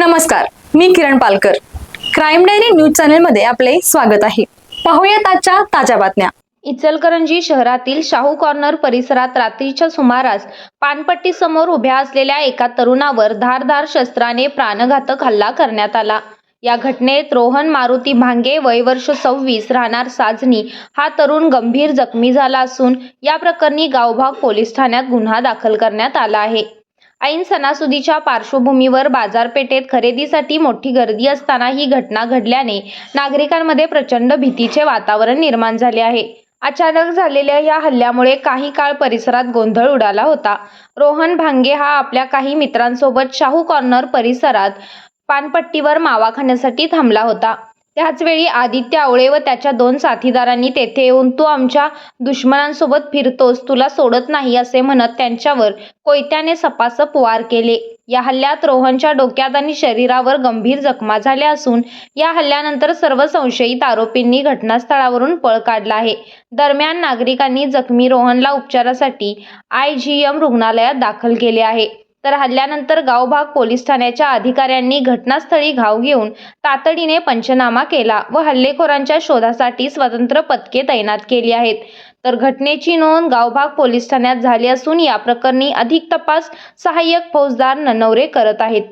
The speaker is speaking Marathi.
नमस्कार मी Kiran Palkar. Crime diary news चॅनलमध्ये आपले स्वागत आहे. पाहूयात आजच्या ताज्या बातम्या. इचलकरंजी शहरातील शाहू कॉर्नर परिसरात रात्रीच्या सुमारास पानपट्टी समोर उभ्या असलेल्या एका तरुणावर धारधार शस्त्राने प्राणघातक हल्ला करण्यात आला. या घटनेत रोहन मारुती भांगे वय वर्ष सव्वीस राहणार साजनी हा तरुण गंभीर जखमी झाला असून या प्रकरणी गावभाग पोलीस ठाण्यात गुन्हा दाखल करण्यात आला आहे. ऐन सणासुदीच्या पार्श्वभूमीवर बाजारपेठेत खरेदीसाठी मोठी गर्दी असताना ही घटना घडल्याने नागरिकांमध्ये प्रचंड भीतीचे वातावरण निर्माण झाले आहे. अचानक झालेल्या या हल्ल्यामुळे काही काळ परिसरात गोंधळ उडाला होता. रोहन भांगे हा आपल्या काही मित्रांसोबत शाहू कॉर्नर परिसरात पानपट्टीवर मावा खाण्यासाठी थांबला होता. त्याचवेळी आदित्य आवळे व त्याच्या दोन साथीदारांनी तेथे येऊन तू आमच्या दुश्मनांसोबत फिरतोस तुला सोडत नाही असे म्हणत त्यांच्यावर कोयत्याने सपासप वार केले. या हल्ल्यात रोहनच्या डोक्यात आणि शरीरावर गंभीर जखमा झाल्या असून या हल्ल्यानंतर सर्व संशयित आरोपींनी घटनास्थळावरून पळ काढला आहे. दरम्यान नागरिकांनी जखमी रोहनला उपचारासाठी आय जी एम रुग्णालयात दाखल केले आहे. तर हल्ल्यानंतर गावभाग पोलीस ठाण्याच्या अधिकाऱ्यांनी घटनास्थळी घाव घेऊन तातडीने पंचनामा केला व हल्लेखोरांच्या शोधासाठी स्वतंत्र पथके तैनात केली आहेत. तर घटनेची नोंद गावभाग पोलीस ठाण्यात झाली असून या प्रकरणी अधिक तपास सहाय्यक फौजदार ननवरे करत आहेत.